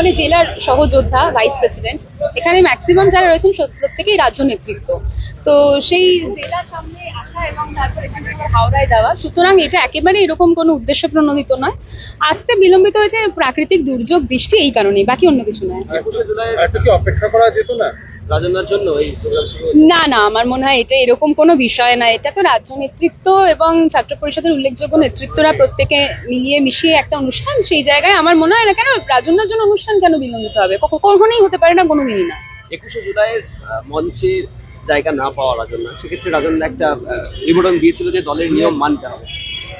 বর্তমানে জেলার সহযোদ্ধা ভাইস প্রেসিডেন্ট এখানে ম্যাক্সিমাম যারা রয়েছেন প্রত্যেকেই রাজ্য নেতৃত্ব। তো সেই জেলার সামনে আসা এবং তারপর এখান হাওড়ায় যাওয়া, সুতরাং এটা একেবারে এরকম কোনো উদ্দেশ্য প্রণোদিত নয়। আসতে বিলম্বিত হয়েছে, প্রাকৃতিক দুর্যোগ, বৃষ্টি এই কারণেই, বাকি অন্য কিছু নয়। অপেক্ষা করা যেত না? রাজনার জন্য এই না না আমার মনে হয় এটা এরকম কোনো বিষয় না। এটা তো রাজ্য নেতৃত্ব এবং ছাত্র পরিষদের উল্লেখযোগ্য নেতৃত্বরা প্রত্যেকে মিলিয়ে মিশিয়ে একটা অনুষ্ঠান সেই জায়গায় আমার মনে হয় না কেন রাজন্যার জন্য অনুষ্ঠান কেন বিলম্বিত হবে? কখ- কখনোই হতে পারে না কোনোদিনই না। একুশে জুলাইয়ের মঞ্চে জায়গা না পাওয়া রাজন্য সেক্ষেত্রে রাজন্য একটা নিবেদন দিয়েছিল যে দলের নিয়ম মানতে হবে।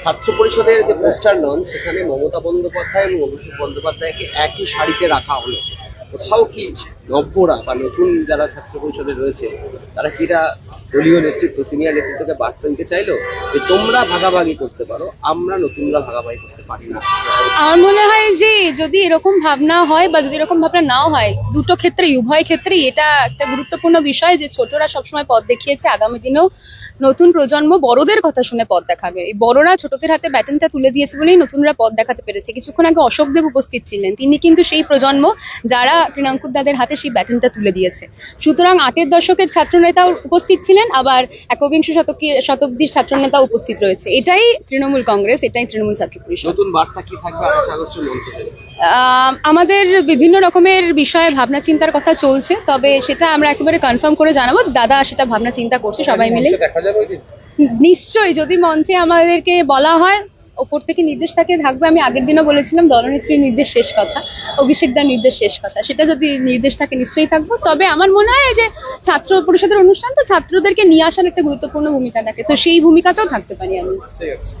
ছাত্র পরিষদের যে পোস্টার লঞ্চ সেখানে মমতা বন্দ্যোপাধ্যায় এবং অভিষেক বন্দ্যোপাধ্যায়কে একই শাড়িতে রাখা হলো। কোথাও কি নব্যরা বা নতুন যারা ছাত্র পরিষদে রয়েছে, তারা কি এটা দলীয় নেতৃত্ব সিনিয়র নেতৃত্বকে বার্তা দিতে চাইলো যে তোমরা ভাগাভাগি করতে পারো, আমরা নতুনরা ভাগাভাগি করতে পারি না। আমার মনে হয় যে যদি এরকম ভাবনা হয় বা যদি এরকম ভাবনা নাও হয়, দুটো ক্ষেত্রে উভয় ক্ষেত্রেই এটা একটা গুরুত্বপূর্ণ বিষয় যে ছোটরা সবসময় পথ দেখিয়েছে, আগামী দিনেও নতুন প্রজন্ম বড়দের কথা শুনে পথ দেখাবে। এই বড়রা ছোটদের হাতে ব্যাটনটা তুলে দিয়েছে বলেই নতুনরা পথ দেখাতে পেরেছে। কিছুক্ষণ আগে অশোকদেব উপস্থিত ছিলেন। তিনি কিন্তু সেই প্রজন্ম যারা তৃণাঙ্কুর দাদের হাতে সেই ব্যাটনটা তুলে দিয়েছে। সুতরাং আটের দশকের ছাত্রনেতাও উপস্থিত ছিলেন, আবার একবিংশ শতকে, শতাব্দীর ছাত্রনেতা উপস্থিত রয়েছে। এটাই তৃণমূল কংগ্রেস, এটাই তৃণমূল ছাত্র পরিষদ। নতুন বার্তা কি থাকবে? আঠাশে আগস্টের মঞ্চ। আমাদের বিভিন্ন রকমের বিষয়ে ভাবনা চিন্তার কথা চলছে তবে সেটা আমরা একেবারে কনফার্ম করে জানাব। দাদা সেটা ভাবনা চিন্তা করছে সবাই মিলে। নিশ্চয়ই যদি মঞ্চে আমাদেরকে বলা হয় ওপর থেকে নির্দেশ থাকে থাকবে আমি আগের দিনও বলেছিলাম দলনেত্রীর নির্দেশ শেষ কথা অভিষেক দার নির্দেশ শেষ কথা সেটা যদি নির্দেশ থাকে নিশ্চয়ই থাকব। তবে আমার মনে হয় যে ছাত্র পরিষদের অনুষ্ঠান তো ছাত্রদেরকে নিয়ে আসার একটা গুরুত্বপূর্ণ ভূমিকা থাকে তো সেই ভূমিকাতেও থাকতে পারি আমি। ঠিক আছে।